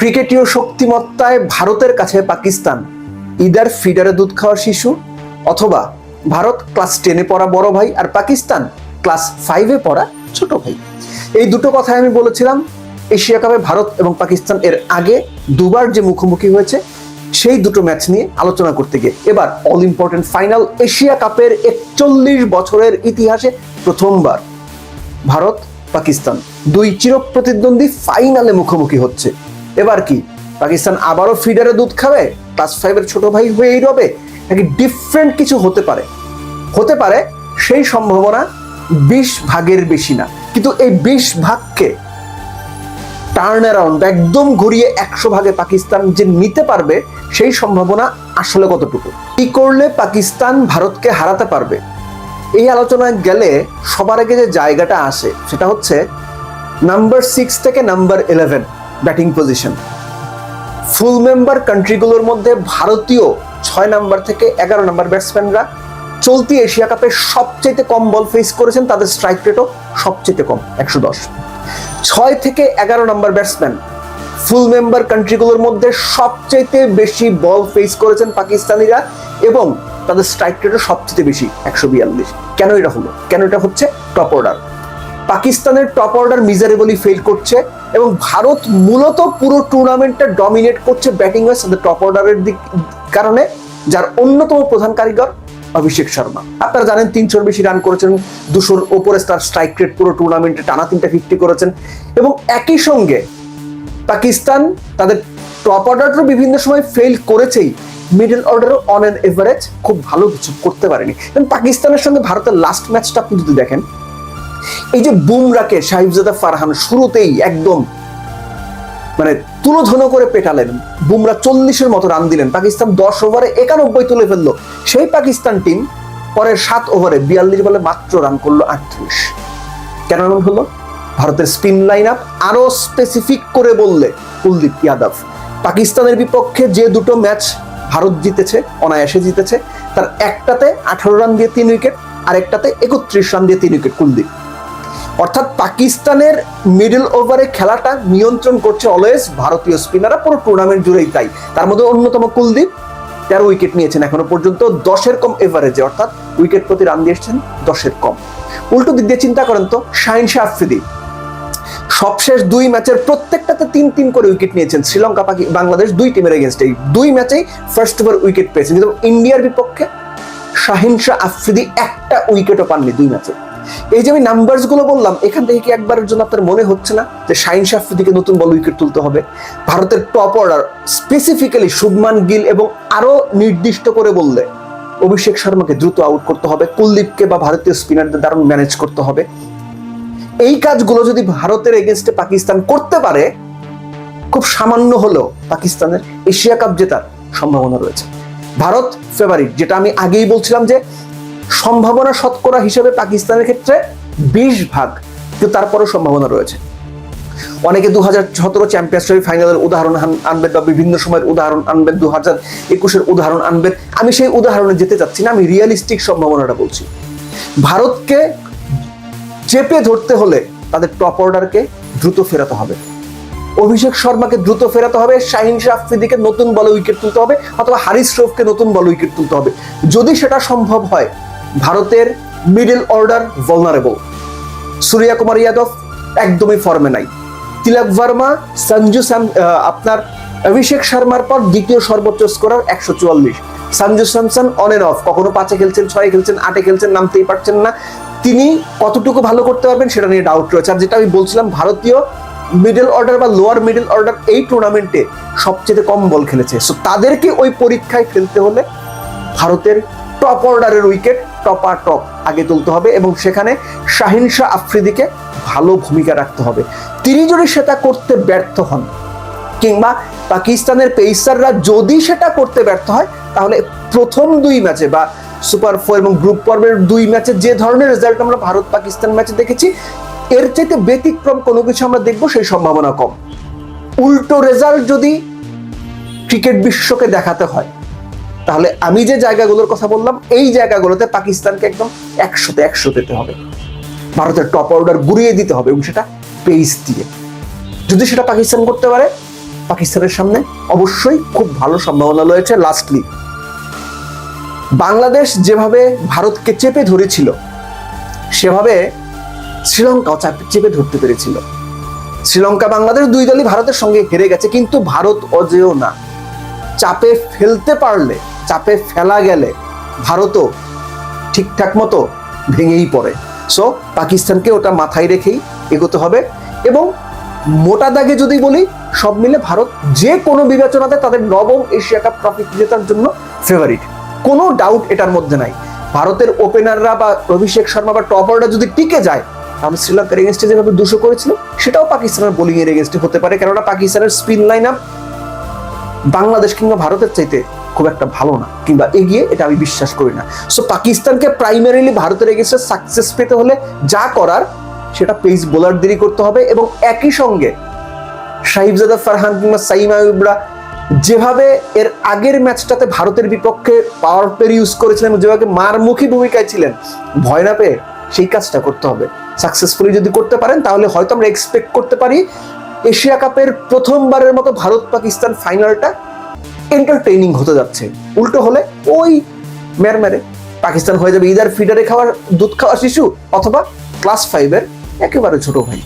ক্রিকেটীয় শক্তিমত্তায় ভারতের কাছে পাকিস্তান, ইদার ফিডারে দুধ খাওয়া শিশু, অথবা ভারত ক্লাস টেনে পড়া বড় ভাই আর পাকিস্তান ক্লাস ফাইভে পড়া ছোট ভাই। এই দুটো কথাই আমি বলেছিলাম, এশিয়া কাপে ভারত এবং পাকিস্তান এর আগে দুবার যে মুখোমুখি হয়েছে, সেই দুটো ম্যাচ নিয়ে আলোচনা করতে গিয়ে। এবার অল ইম্পর্টেন্ট ফাইনাল এশিয়া কাপের একচল্লিশ বছরের ইতিহাসে প্রথমবার ভারত পাকিস্তান দুই চিরপ্রতিদ্বন্দ্বী ফাইনালে মুখোমুখি হচ্ছে। এবার কি? পাকিস্তান আবারও ফিডারে দুধ খাবে? ক্লাস ফাইভের ছোট ভাই হয়েই রবে? নাকি ডিফারেন্ট কিছু হতে পারে? হতে পারে সেই সম্ভাবনা বিশ ভাগের বেশি না। কিন্তু এই বিশ ভাগকে টার্ন অ্যারাউন্ড একদম ঘুরিয়ে একশো ভাগে পাকিস্তান যে নিতে পারবে, সেই সম্ভাবনা আসলে কতটুকু? কি করলে পাকিস্তান ভারতকে হারাতে পারবে? এই আলোচনায় গেলে সবার আগে যে জায়গাটা আসে, সেটা হচ্ছে নাম্বার সিক্স থেকে number eleven batting position. Full member কান্ট্রিগুলোর মধ্যে ভারতীয় ছয় নাম্বার থেকে এগারো নাম্বার ব্যাটসম্যানরা চলতি এশিয়া কাপে সবচেয়ে কম বল ফেস করেছেন, তাদের স্ট্রাইক রেটও সবচেয়ে কম, একশো দশ। ছয় থেকে এগারো নাম্বার ব্যাটসম্যান ফুল মেম্বার কান্ট্রিগুলোর মধ্যে সবচেয়ে বেশি বল ফেস করেছেন পাকিস্তানিরা এবং তাদের স্ট্রাইক রেটও সবচেয়ে বেশি, একশো বিয়াল্লিশ। কেন এটা হলো? কেন এটা হচ্ছে টপ অর্ডার পাকিস্তানের টপ অর্ডার মিজারেবলি ফেল করছে এবং ভারত মূলত পুরো টুর্নামেন্টটা ডমিনেট করছে ব্যাটিং ওয়াইজ তাদের টপ অর্ডারের দিক, কারণে, যার অন্যতম প্রধান কারিগর অভিষেক শর্মা। আপনারা জানেন তিনশোর বেশি রান করেছেন, দুশোর ওপরে তার স্ট্রাইক রেট পুরো টুর্নামেন্টে টানা তিনটা ফিফটি করেছেন এবং একই সঙ্গে পাকিস্তান তাদের টপ অর্ডারও বিভিন্ন সময় ফেল করেছেই মিডল অর্ডারও অন অ্যান এভারেজ খুব ভালো কিছু করতে পারেনি। কারণ পাকিস্তানের সঙ্গে ভারতের লাস্ট ম্যাচটা আপনি যদি দেখেন এই যে বুমরাকে সাহিবজাদা ফারহান শুরুতেই একদম মানে তুলোধন করে পেটালেন, বুমরা চল্লিশের মতো রান দিলেন, পাকিস্তান দশ ওভারে একানব্বই তুলে ফেলল। সেই পাকিস্তান টিম পরের সাত ওভারে বিয়াল্লিশ বলে মাত্র রান করল আটত্রিশ। কেন এমন হলো? ভারতের স্পিন লাইন আপ আরও স্পেসিফিক করে বললে কুলদীপ যাদব। পাকিস্তানের বিপক্ষে যে দুটো ম্যাচ ভারত জিতেছে, অনায়াসে জিতেছে, তার একটাতে আঠারো রান দিয়ে তিন উইকেট আরেকটাতে একত্রিশ রান দিয়ে তিন উইকেট কুলদীপ। অর্থাৎ পাকিস্তানের মিডল ওভারে খেলাটা নিয়ন্ত্রণ করছে অলওয়েজ ভারতীয় স্পিনাররা পুরো টুর্নামেন্ট জুড়েই তাই। তার মধ্যে অন্যতম কুলদীপ, তেরো উইকেট নিয়েছেন এখনও পর্যন্ত। দশের কম এভারেজে অর্থাৎ উইকেট প্রতি রান দিয়েছেন দশের কম। উল্টো দিক দিয়ে চিন্তা করেন তো, শাহিন শাহ আফ্রিদি। সবশেষ দুই ম্যাচের প্রত্যেকটাতে তিন তিন করে উইকেট নিয়েছেন। শ্রীলঙ্কা, পাকি, বাংলাদেশ দুই টিমের এগেনস্টে দুই ম্যাচেই ফার্স্ট ওভার উইকেট পেয়েছেন। কিন্তু ইন্ডিয়ার বিপক্ষে শাহিন শাহ আফ্রিদি একটা উইকেটও পাননি দুই ম্যাচে এই যে আমি নাম্বারসগুলো বললাম, এখান থেকে কি একবারের জন্য আপনার মনে হচ্ছে না যে শাহিন শাহ আফ্রিদিকে নতুন বল উইকেট তুলতে হবে? ভারতের top order specifically Shubman Gill এবং আরও নির্দিষ্ট করে বললে অভিষেক শর্মাকে দ্রুত আউট করতে হবে, কুলদীপকে বা ভারতীয় স্পিনারদের দারুণ ম্যানেজ করতে হবে। এই কাজগুলো যদি ভারতের এগেনস্টে পাকিস্তান করতে পারে, খুব সামান্য হলেও পাকিস্তানের এশিয়া কাপ জেতার সম্ভাবনা রয়েছে। ভারত ফেভারিট যেটা আমি আগেই বলছিলাম যে সম্ভাবনা শতকরা হিসেবে পাকিস্তানের ক্ষেত্রে বিশ ভাগ, কিন্তু তারপরও সম্ভাবনা রয়েছে। অনেকে দু হাজার সতেরো চ্যাম্পিয়ন্স ট্রফি ফাইনালের উদাহরণ আনবেন বা বিভিন্ন সময়ের উদাহরণ আনবেন, দু হাজার একুশের উদাহরণ আনবেন। আমি সেই উদাহরণে যেতে চাচ্ছি না, আমি রিয়েলিস্টিক সম্ভাবনাটা বলছি। ভারতকে চেপে ধরতে হলে তাদের টপ অর্ডারকে দ্রুত ফেরাতে হবে। অভিষেক শর্মাকে দ্রুত ফেরাতে হবে, শাহিন শাহ আফ্রিদিকে নতুন বলে উইকেট তুলতে হবে, অথবা হারিস রফকে নতুন বলে উইকেট তুলতে হবে। যদি সেটা সম্ভব হয় ভারতের middle order vulnerable Surya Kumar Yadav একদমই ফর্মে নাই। তিলক ভার্মা, সঞ্জু আপনার অভিষেক শর্মার পর দ্বিতীয় সর্বোচ্চ স্কোরার একশো চুয়াল্লিশ। Sanju Samson on and off কখনো পাঁচে খেলছেন, ছয়ে খেলছেন, আটে খেলছেন, নামতেই পারছেন না। তিনি কতটুকু ভালো করতে পারবেন সেটা নিয়ে ডাউট রয়েছে। আর যেটা আমি বলছিলাম, ভারতীয় মিডল অর্ডার বা লোয়ার মিডল অর্ডার এই টুর্নামেন্টে সবচেয়ে কম বল খেলেছে। সো তাদেরকে ওই পরীক্ষায় ফেলতে হলে ভারতের টপ অর্ডারের উইকেট টপা টপ আগে তুলতে হবে এবং সেখানে শাহিন শাহ আফ্রিদিকে ভালো ভূমিকা রাখতে হবে। তিনি যদি সেটা করতে ব্যর্থ হন, কিংবা পাকিস্তানের পেইসাররা যদি সেটা করতে ব্যর্থ হয়, তাহলে প্রথম দুই ম্যাচে বা সুপার ফোর এবং গ্রুপ পর্বের দুই ম্যাচে যে ধরনের রেজাল্ট আমরা ভারত পাকিস্তান ম্যাচে দেখেছি, এর চাইতে ব্যতিক্রম কোনো কিছু আমরা দেখব সেই সম্ভাবনা কম। উল্টো রেজাল্ট যদি ক্রিকেট বিশ্বকে দেখাতে হয় তাহলে আমি যে জায়গাগুলোর কথা বললাম, এই জায়গাগুলোতে পাকিস্তানকে একদম একশোতে একশো দিতে হবে। ভারতের টপ অর্ডার গুড়িয়ে দিতে হবে এবং সেটা পেস দিয়ে। যদি সেটা পাকিস্তান করতে পারে, পাকিস্তানের সামনে অবশ্যই খুব ভালো সম্ভাবনা রয়েছে। লাস্টলি বাংলাদেশ যেভাবে ভারতকে চেপে ধরেছিল, সেভাবে শ্রীলঙ্কাও চাপ- চেপে ধরতে পেরেছিল। শ্রীলঙ্কা, বাংলাদেশ দুই দলই ভারতের সঙ্গে হেরে গেছে, কিন্তু ভারত অজেয় না। চাপে ফেলতে পারলে চাপে ফেলা গেলে ভারতও ঠিকঠাক মতো ভেঙেই পড়ে। সো পাকিস্তানকে ওটা মাথায় রেখেই এগোতে হবে এবং মোটা দাগে যদি বলি, সব মিলে ভারত যে কোনো বিবেচনাতে তাদের নবম এশিয়া কাপ ট্রফি জেতার জন্য ফেভারিট কোনো ডাউট এটার মধ্যে নাই। ভারতের ওপেনাররা বা অভিষেক শর্মা বা টপ টপাররা যদি টিকে যায় তাহলে শ্রীলঙ্কার এগেনস্টে যেভাবে দুশো করেছিল সেটাও পাকিস্তানের বোলিং এর এগেনস্টে হতে পারে। কেননা পাকিস্তানের স্পিন লাইন আপ বাংলাদেশ কিংবা ভারতের চাইতে খুব একটা ভালো না, কিংবা এগিয়ে এটা আমি বিশ্বাস করি না। সো পাকিস্তানকে প্রাইমারিলি ভারতের এগেনস্টে সাকসেস পেতে হলে যা করার, সেটা পেস বোলারদেরই করতে হবে এবং একই সঙ্গে সাহিবজাদা ফারহান কিংবা সাইম আয়ুবরা যেভাবে এর আগের ম্যাচটাতে ভারতের বিপক্ষে পাওয়ার প্লে ইউজ করেছিলেন যেভাবে মারমুখী ভূমিকায় ছিলেন, ভয় না পেয়ে সেই কাজটা করতে হবে। সাকসেসফুলি যদি করতে পারেন, তাহলে হয়তো আমরা এক্সপেক্ট করতে পারি এশিয়া কাপের প্রথমবারের মতো ভারত পাকিস্তান ফাইনালটা এন্টারটেইনিং হতে যাচ্ছে। উল্টো হলে ওই মেরমেরে পাকিস্তান হয়ে যাবে। ইদার ফিডারে খাওয়ার দুধ খাওয়া শিশু অথবা ক্লাস ফাইভের একেবারে ছোট ভাই।